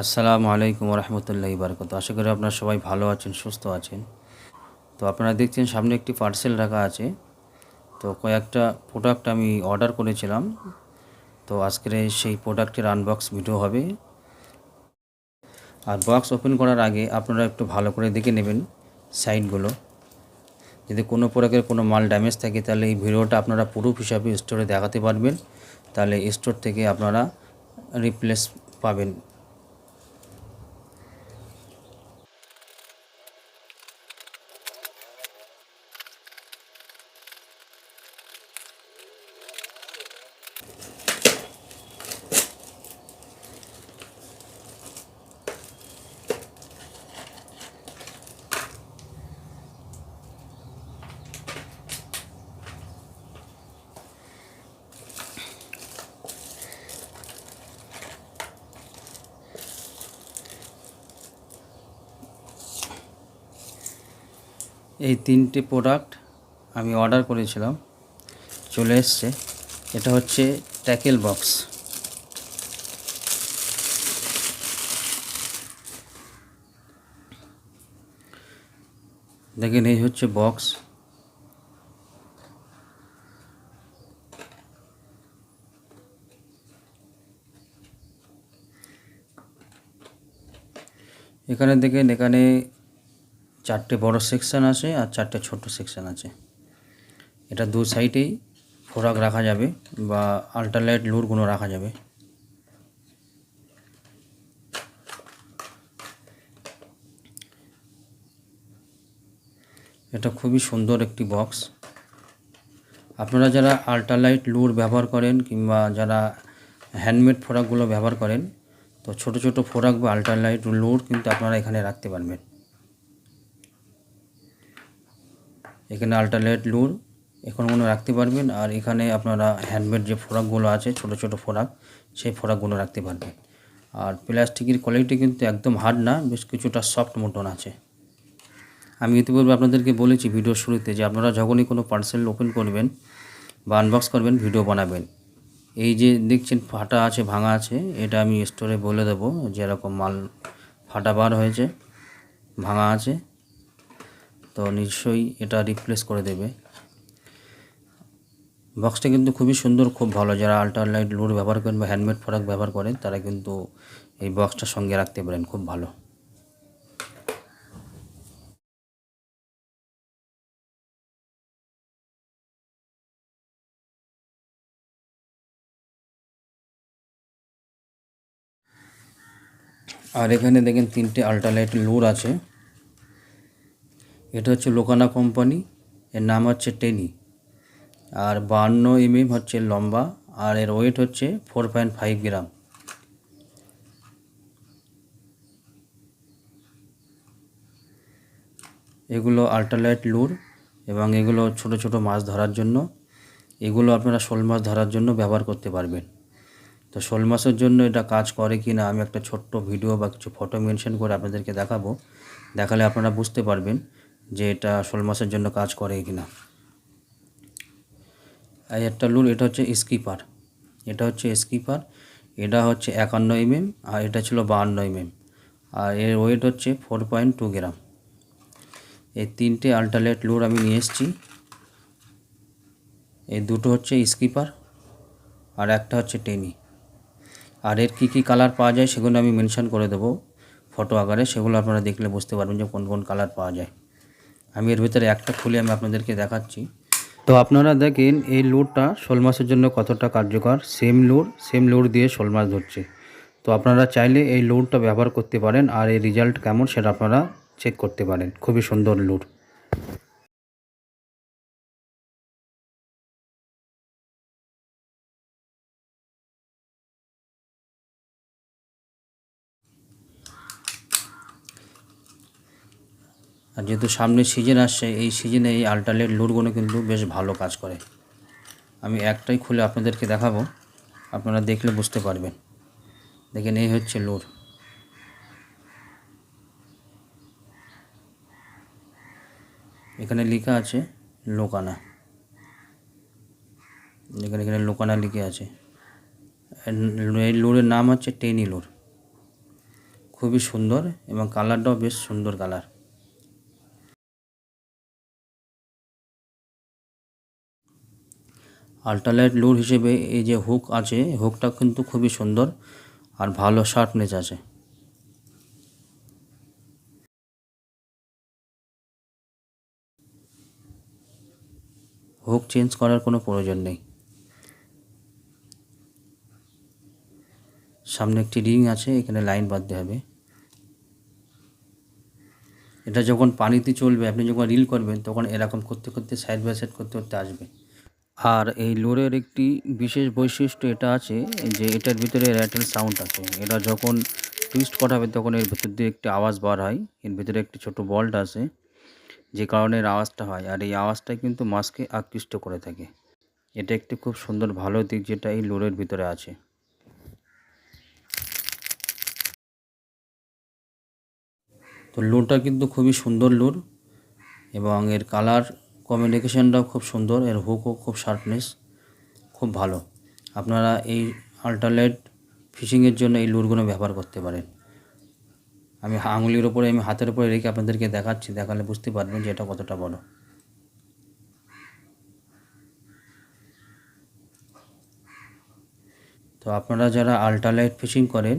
আসসালামু আলাইকুম রহমতুল্লাহ বারকত। আশা করি আপনারা সবাই ভালো আছেন, সুস্থ আছেন। তো আপনারা দেখছেন সামনে একটি পার্সেল রাখা আছে। তো কয়েকটা প্রোডাক্ট আমি অর্ডার করেছিলাম। তো আজকের সেই প্রোডাক্টের আনবক্স ভিডিও হবে। আর বক্স ওপেন করার আগে আপনারা একটু ভালো করে দেখে নেবেন সাইডগুলো যদি কোনো প্রোডাক্টের কোনো মাল ড্যামেজ থাকে, তাহলে এই ভিডিওটা আপনারা প্রুফ হিসাবে স্টোরে দেখাতে পারবেন। তাহলে স্টোর থেকে আপনারা রিপ্লেস পাবেন। এই তিনটে প্রোডাক্ট আমি অর্ডার করেছিলাম। চলে এসছে। এটা হচ্ছে ট্যাকেল বক্স দেখেন, এই হচ্ছে বক্স এখানে দেখেন, এখানে চারটে বড় সেকশন আছে আর চারটে ছোট সেকশন আছে। এটা দু সাইডেই ফোরাক রাখা যাবে বা আল্ট্রালাইট লুরগুলো রাখা যাবে। এটা খুবই সুন্দর একটি বক্স আপনারা যারা আল্ট্রালাইট লুর ব্যবহার করেন কিংবা যারা হ্যান্ডমেড ফোরাকগুলো ব্যবহার করেন, তো ছোট ছোট ফোরাক বা আল্ট্রালাইট লুর কিন্তু আপনারা এখানে রাখতে পারবেন। এখানে আল্ট্রালাইট লুর এখনগুলো রাখতে পারবেন আর এখানে আপনারা হ্যান্ডমেড যে ফোরাকগুলো আছে, ছোট ছোট ফোরাক, সেই ফোরাকগুলো রাখতে পারবেন। আর প্লাস্টিকের কোয়ালিটি কিন্তু একদম হার্ড না, বেশ কিছুটা সফট মতন আছে। আমি ইতিপূর্বে আপনাদেরকে বলেছি ভিডিওর শুরুতে যে আপনারা যখনই কোনো পার্সেল ওপেন করবেন বা আনবক্স করবেন ভিডিও বানাবেন। এই যে দেখছেন ফাটা আছে, ভাঙা আছে, এটা আমি স্টোরে বলে দেবো যেরকম মাল ফাটা বার হয়েছে, ভাঙা আছে। তো নিশ্চয়ই এটা রিপ্লেস করে দেবে। বক্সটা কিন্তু খুবই সুন্দর, খুব ভালো। যারা আল্ট্রালাইট লুড ব্যবহার করেন বা হ্যান্ডমেড প্রোডাক্ট ব্যবহার করেন, তারা কিন্তু এই বক্সটা সঙ্গে রাখতে পারেন, খুব ভালো। আর এখানে দেখেন তিনটে আল্ট্রালাইট লুর আছে। এটা হচ্ছে লোকানা কোম্পানি, এর নাম হচ্ছে টেনি। আর বান্ন এমএম হচ্ছে লম্বা, আর এর ওয়েট হচ্ছে ফোর পয়েন্ট ফাইভ গ্রাম এগুলো আল্ট্রালাইট লুর এবং এগুলো ছোট ছোট মাছ ধরার জন্য, এগুলো আপনারা শোল মাছ ধরার জন্য ব্যবহার করতে পারবেন। তো শোল মাছের জন্য এটা কাজ করে কি না আমি একটা ছোট্ট ভিডিও বা কিছু ফটো মেনশন করে আপনাদেরকে দেখাবো। দেখালে আপনারা বুঝতে পারবেন। যে এটা শোল মাছের জন্য কাজ করে কি না এই একটা লুর এটা হচ্ছে স্কিপার। এটা হচ্ছে স্কিপার, এটা হচ্ছে একান্ন এমএম আর এটা ছিল বাহান্ন এমএম। আর এর ওয়েট হচ্ছে ফোর পয়েন্ট টু গ্রাম এই তিনটে আল্ট্রালেট লুর আমি নিয়ে এসেছি। এই দুটো হচ্ছে স্কিপার আর একটা হচ্ছে টেনি আর এর কী কী কালার পাওয়া যায় সেগুলো আমি মেনশন করে দেবো। ফটো আকারে সেগুলো আপনারা দেখলে বুঝতে পারবেন যে কোন কোন কালার পাওয়া যায়। আমি এর ভিতরে একটা খুলে আমি আপনাদেরকে দেখাচ্ছি। তো আপনারা দেখেন, এই লোডটা শোল মাছের জন্য কতটা কার্যকর? সেম লোড সেম লোড দিয়ে শোল মাছ ধরছে। তো আপনারা চাইলে এই লোডটা ব্যবহার করতে পারেন আর এই রেজাল্ট কেমন সেটা আপনারা চেক করতে পারেন। খুবই সুন্দর লুর আর যেহেতু সামনে সিজন আসছে, এই সিজনে এই আল্ট্রালেট লুরগুলো কিন্তু বেশ ভালো কাজ করে। আমি একটাই খুলে আপনাদেরকে দেখাবো, আপনারা দেখলে বুঝতে পারবেন। দেখেন, এই হচ্ছে লুর এখানে লেখা আছে লোকানা। এখানে এখানে লোকানা লিখে আছে। এই লুরের নাম হচ্ছে টেনি লুর খুবই সুন্দর এবং কালারটাও বেশ সুন্দর কালার আল্ট্রালাইট লুর হিসেবে এই যে হুক আছে হুকটা কিন্তু খুবই সুন্দর আর ভালো শার্পনেস আছে। হুক চেঞ্জ করার কোনো প্রয়োজন নেই। সামনে একটি রিং আছে, এখানে লাইন বাঁধতে হবে। এটা যখন পানিতে চলবে, আপনি যখন রিল করবেন, তখন এরকম করতে করতে সাইড বাই সাইড করতে করতে আসবে। আর এই লোরের একটি বিশেষ বৈশিষ্ট্য এটা আছে যে এটার ভিতরে র্যাটেল সাউন্ড আছে। এটা যখন টুইস্ট করা হবে তখন এর ভিতর দিয়ে একটি আওয়াজ বার হয়, এর ভিতরে একটি ছোট বল্ট আছে যে কারণে এর আওয়াজটা হয়। আর এই আওয়াজটা কিন্তু মাছকে আকৃষ্ট করে থাকে। এটা একটি খুব সুন্দর ভালো দিক যেটা এই লোরের ভিতরে আছে। তো লুরটা কিন্তু খুবই সুন্দর লোর এবং এর কালার কমিউনিকেশনটাও খুব সুন্দর, এর হুকও খুব শার্পনেস খুব ভালো। আপনারা এই আল্ট্রালাইট ফিশিংয়ের জন্য এই লুরগুলো ব্যবহার করতে পারেন। আমি আঙুলির ওপরে আমি হাতের উপরে রেখে আপনাদেরকে দেখাচ্ছি, দেখালে বুঝতে পারবেন যে এটা কতটা বড়। তো আপনারা যারা আল্ট্রালাইট ফিশিং করেন,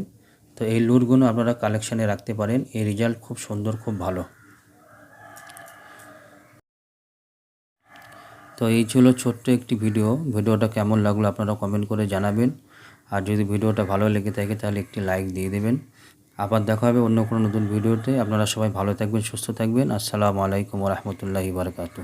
তো এই লুরগুলো আপনারা কালেকশানে রাখতে পারেন এই রেজাল্ট খুব সুন্দর, খুব ভালো। তো এই ছিল ছোট্ট একটি ভিডিও। ভিডিওটা কেমন লাগল আপনারা কমেন্ট করে জানাবেন। আর যদি ভিডিওটা ভালো লেগে থাকে তাহলে একটি লাইক দিয়ে দেবেন। আবার দেখা হবে অন্য কোনো নতুন ভিডিওতে। আপনারা সবাই ভালো থাকবেন, সুস্থ থাকবেন। আসসালামু আলাইকুম রহমতুল্লাহি বারকাতু